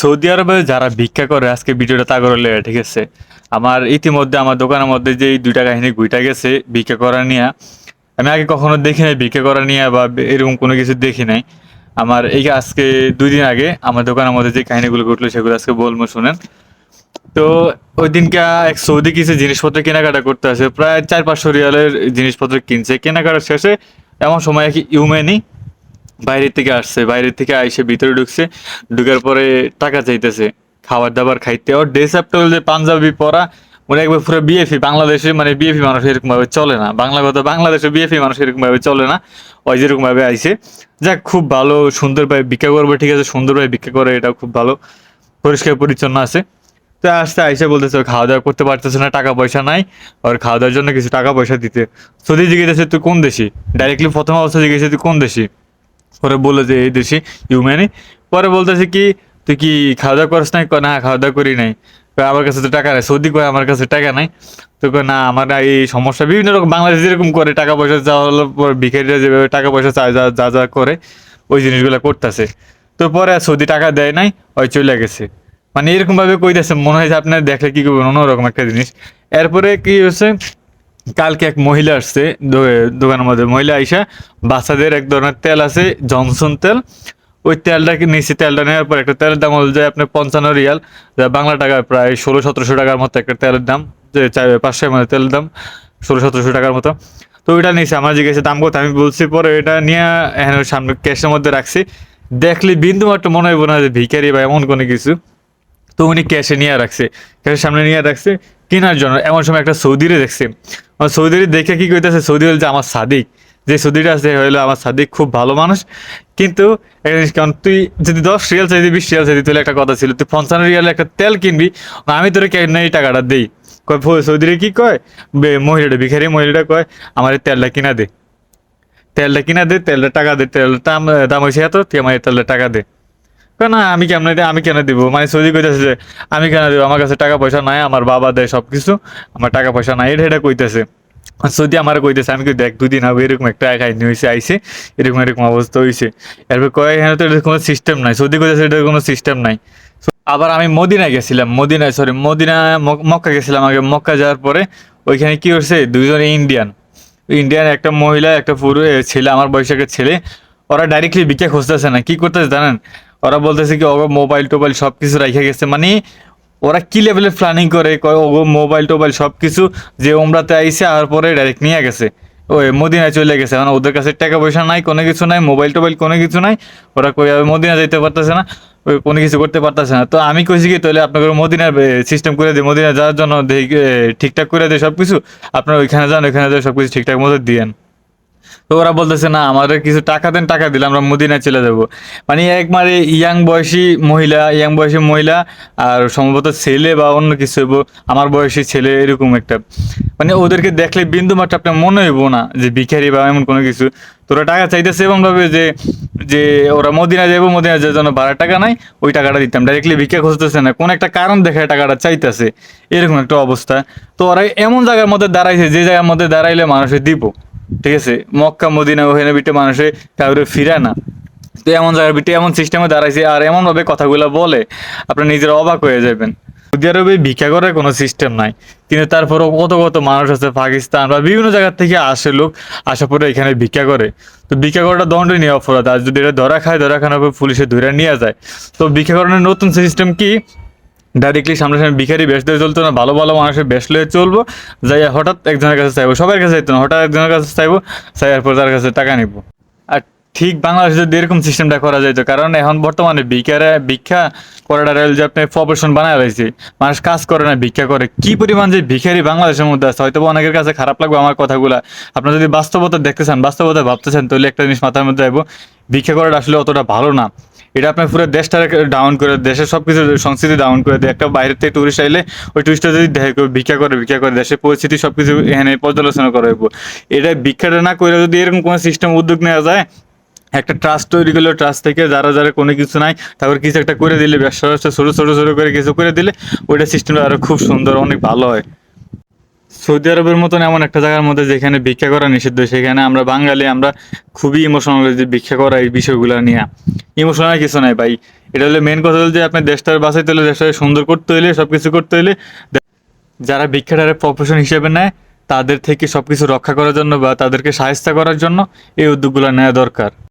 Saudi আরবে যারা ভিক্ষা করে, আজকে ভিডিওটা তা করলে ঠিক আছে? আমার ইতিমধ্যে, আমার দোকানের মধ্যে যে দুইটা কাহিনী গুইটা গেছে, ভিক্ষা করা নিয়ে, আমি আগে কখনো দেখি নাই ভিক্ষা করা নিয়ে বা এরকম কোনো কিছু দেখি নাই। আমার এই আজকে দুই দিন আগে আমার দোকানের মধ্যে যে কাহিনীগুলো ঘটলো, সেগুলো আজকে বলব, শুনেন। তো ওই দিনকে এক সৌদি কিছু জিনিসপত্র কেনাকাটা করতে আসে, প্রায় চার পাঁচশো রিয়ালের জিনিসপত্র কিনছে। কেনাকাটা শেষে এমন সময় কি ইউমেনি বাইরের থেকে আসছে বাইরের থেকে আইসে ভিতরে ঢুকছে, ঢুকার পরে টাকা চাইতেছে। খাবার দাবার খাইতে। ওর ড্রেস আপটা যে পাঞ্জাবি পরা মানে একবার পুরো বিএফি বাংলাদেশে মানে বিএফি মানুষ এরকম ভাবে চলে না। বাংলা কথা, বাংলাদেশে বিএফি মানুষ এরকম ভাবে চলে না। ওই যেরকম ভাবে আইসে। যাক, খুব ভালো, সুন্দরভাবে ভিক্ষা করবে, ঠিক আছে, সুন্দরভাবে ভিক্ষা করে এটা খুব ভালো। পরিষ্কার, পরিচ্ছন্ন আছে। তো আসতে আইসে বলতেছে খাওয়া দাওয়া করতে পারতেছে না টাকা পয়সা নাই। আর খাওয়া দাওয়ার জন্য কিছু টাকা পয়সা দিতে। সৌদি জিজ্ঞেস তুই কোন দেশি? ডাইরেক্টলি প্রথম অবস্থা জিজ্ঞেস তুই কোন দেশি? পরে বলল যে, এই দেশি ইউম্যানি পরে বলতেছে কি, তুই কি খাওয়া দাওয়া করিস নাই? না খাওয়া দাওয়া করি নাই। আমার কাছে তো টাকা নাই। সৌদি কয়, আমার কাছে টাকা নাই। তো না, আমার এই সমস্যা। বিভিন্ন রকম বাংলাদেশ যেরকম করে টাকা পয়সা চাওয়ার পর ভিখারিরা যেভাবে টাকা পয়সা চায়, যা যা যা করে, ওই জিনিসগুলো করতেছে। তো পরে সৌদি টাকা দেয় নাই, ওই চলে গেছে। মানে এরকম ভাবে কইতেছে, মনে হয় যে আপনার দেখলে কি করবেন? অন্যরকম একটা জিনিস। এরপরে কি হচ্ছে কালকে এক মহিলা আসছে দোকানের মধ্যে। মহিলা আইসা বাচ্চাদের এক ধরনের তেল আছে, জনসন তেল। ওই তেলটা কি নিচে তেলটা নেওয়ার পর একটা তেলের দাম হল যে আপনার পঞ্চান্ন রিয়াল, যা বাংলা টাকায় প্রায় ষোলো, সতেরোশো টাকার মতো একটা তেলের দাম, যে চাই পাঁচশো মধ্যে তেলের দাম, ষোলো, সতেরোশো টাকার মতো। তো ওইটা নিয়েছে আমার জিজ্ঞাসা, দাম কত? আমি বলছি, পরে এটা নিয়ে সামনে ক্যাশের মধ্যে রাখছি। দেখলে বিন্দু মাত্র মনে হইব না যে ভিখারি বা এমন কোনো কিছু। তো উনি ক্যাশে নিয়ে রাখছে। ক্যাশের সামনে নিয়ে রাখছে, কেনার জন্য। এমন সময় একটা সৌদিরে দেখছে। সৌদিরে দেখে কি কইতেছে? সৌদি যে আমার সাদিক। যে সৌদিটা আছে হইল আমার সাদিক, খুব ভালো মানুষ। কিন্তু কারণ তুই যদি দশ রিয়াল চাইদি বিশ রিয়াল চাইদি তাহলে একটা কথা ছিল, তুই পঞ্চান্ন রিয়ালে একটা তেল কিনবি, আমি তোর কেন এই টাকাটা দেই। কয় সৌদিরে কি কয়? মহিলাটা, ভিখারি মহিলাটা কয়, আমার তেলটা কিনা দে। তেলটা কিনা দে, তেলটা টাকা দে, তেলটা দাম হয়েছে এত, তুই আমার তেলটা টাকা দে। না আমি কেমন আমি কেন দিব? মানে সৌদি কইতেছে যে, আমি কেন দিব? আমার কাছে টাকা পয়সা নাই, আমার বাবা দেয় সব কিছু আমার টাকা পয়সা নাই, এটা এটা কইতেছে। সৌদি আমার কইতেছে, আমি দেখ, দুদিন আগে এরকম একটা কাহিনী হয়েছে আইসে এরকম এরকম অবস্থা হয়েছে এরপর কয় এখানে তো এটার কোনো সিস্টেম নাই। সৌদি কইতেছে এটার কোনো সিস্টেম নাই। আবার আমি মদিনায় গেছিলাম, মদিনায় সরি মদিনা মক্কা গেছিলাম আগে। মক্কা যাওয়ার পরে ওইখানে কি হচ্ছে দুইজনে ইন্ডিয়ান। ইন্ডিয়ান একটা মহিলা, একটা পুরো ছেলে, আমার বয়সে একটা ছেলে, ওরা ডাইরেক্টলি ভিক্ষা খুঁজতেছে না। কি করতেছে জানেন? ওরা বলতেছে কি, ওগো মোবাইল টোবাইল সব কিছু রেখে গেছে। মানে ওরা কি লেভেলের প্ল্যানিং করে? কয়, ওগো মোবাইল টোবাইল সব কিছু যে ওমরাতে আইসে আর পরে ডাইরেক্ট নিয়ে গেছে। ওই মদিনায় চলে গেছে। মানে ওদের কাছে টাকা পয়সা নাই, কোনো কিছু নাই মোবাইল টোবাইল কোনো কিছু নাই। ওরা কই মদিনা যাইতে পারতেছে না, ওই কোনো কিছু করতে পারতেছে না। তো আমি কইছি কি, তাহলে আপনাকে মদিনার সিস্টেম করে দিই মদিনা যাওয়ার জন্য ঠিকঠাক করে দিই সব কিছু আপনারা ওইখানে যান ওইখানে যান সব কিছু ঠিকঠাক মতো দিয়েন। তো ওরা বলতেছে, না, আমাদের কিছু টাকা দেন, টাকা দিলে আমরা মদিনায় চলে যাব। মানে একবারে ইয়াং বয়সী মহিলা, ইয়াং বয়সী মহিলা আর সম্ভবত ছেলে বা অন্য কিছু আমার বয়সী ছেলে এরকম একটা। মানে ওদেরকে দেখলে বিন্দু মাত্র আপনার মনে হইব না যে ভিখারি বা এমন কোনো কিছু। তোরা টাকা চাইতেছে এবং ভাবে যে যে ওরা মদিনা যাব মদিনা যাওয়ার জন্য ভাড়া টাকা নাই, ওই টাকাটা দিতাম। ডাইরেক্টলি ভিক্ষা খুঁজতেছে না, কোন একটা কারণ দেখায় টাকাটা চাইতেছে। এরকম একটা অবস্থা। তো ওরা এমন জায়গার মধ্যে দাঁড়াইছে, যে জায়গার মধ্যে দাঁড়াইলে মানুষের দিব। ঠিক আছে? মক্কা, মদিনা ওখানে বিটে মানুষে কাউরে ফিরা না। তো এমন জায়গার বিটে এমন সিস্টেমে দাঁড়াইছে আর এমনভাবে কথাগুলো বলে, আপনার নিজের অবাক হয়ে যাবেন। সৌদি আরবে ভিক্ষা করার কোনো সিস্টেম নাই। কিন্তু তারপরও কত কত মানুষ আছে পাকিস্তান বা বিভিন্ন জায়গা থেকে আসে লোক আসার পরে এখানে ভিক্ষা করে। তো ভিক্ষা করাটা দণ্ডনীয় অপরাধ। আর যদি এটা ধরা খায়, ধরা পর পুলিশে ধরে নিয়ে যায়। তো ভিক্ষা করানোর নতুন সিস্টেম কি? ডাইরেক্টলি সামনে ভিখারি বেশ দিয়ে চলতো না, ভালো ভালো মানুষের বেশ লয়ে চলবো যাই হঠাৎ একজনের কাছে চাইব, সবার কাছে চাইতো না, হঠাৎ একজনের কাছে চাইব, চাইয়ার পর তার কাছে টাকা নিবো। আর ঠিক বাংলাদেশে যদি এরকম সিস্টেমটা করা যাইতো, কারণ এখন বর্তমানে ভিক্ষারা ভিক্ষা করাটা রেল যে আপনি প্রফেশন বানায় রয়েছে মানুষ কাজ করে না, ভিক্ষা করে। কি পরিমাণ যে ভিখারি বাংলাদেশের মধ্যে আছে হয়তো অনেকের কাছে খারাপ লাগবে আমার কথাগুলা। আপনারা যদি বাস্তবতা দেখতে চান, বাস্তবতা ভাবতে চান, তাহলে একটা জিনিস মাথার মধ্যে যাইবো ভিক্ষা করাটা আসলে অতটা ভালো না। এটা আপনার পুরো দেশটা ডাউন করে, দেশের সব কিছু সংস্কৃতি ডাউন করে দেয়। একটা বাইরের থেকে টুরিস্ট আইলে ওই টুরিস্টটা যদি ভিক্ষা করে ভিক্ষা করে, দেশের পরিস্থিতি সব কিছু এখানে পর্যালোচনা করা হইব। এটা ভিক্ষাটা না করে যদি এরকম কোনো সিস্টেম উদ্যোগ নেওয়া যায়, একটা ট্রাস্ট তৈরি করল ট্রাস্ট থেকে যারা যারা কোনো কিছু নাই, তারপর কিছু একটা করে দিলে ব্যবসা ব্যবসা ছোটো ছোটো ছোটো করে কিছু করে দিলে, ওইটা সিস্টেমটা আরও খুব সুন্দর, অনেক ভালো হয়। সৌদি আরবের মতন এমন একটা জায়গার মধ্যে যেখানে ভিক্ষা করা নিষিদ্ধ, সেখানে আমরা বাঙালি, আমরা খুবই ইমোশনাল যে ভিক্ষা করা এই বিষয়গুলো নিয়ে। ইমোশনাল কিছু নাই ভাই। এটা হলে মেন কথা হলো যে আপনি দেশটার বাঁচাইতে হলে, দেশটাকে সুন্দর করতে হলে সব কিছু করতে হলে যারা ভিক্ষাটারে প্রফেশন হিসেবে নেয়, তাদের থেকে সব কিছু রক্ষা করার জন্য বা তাদেরকে সাহায্য করার জন্য এই উদ্যোগগুলো নেওয়া দরকার।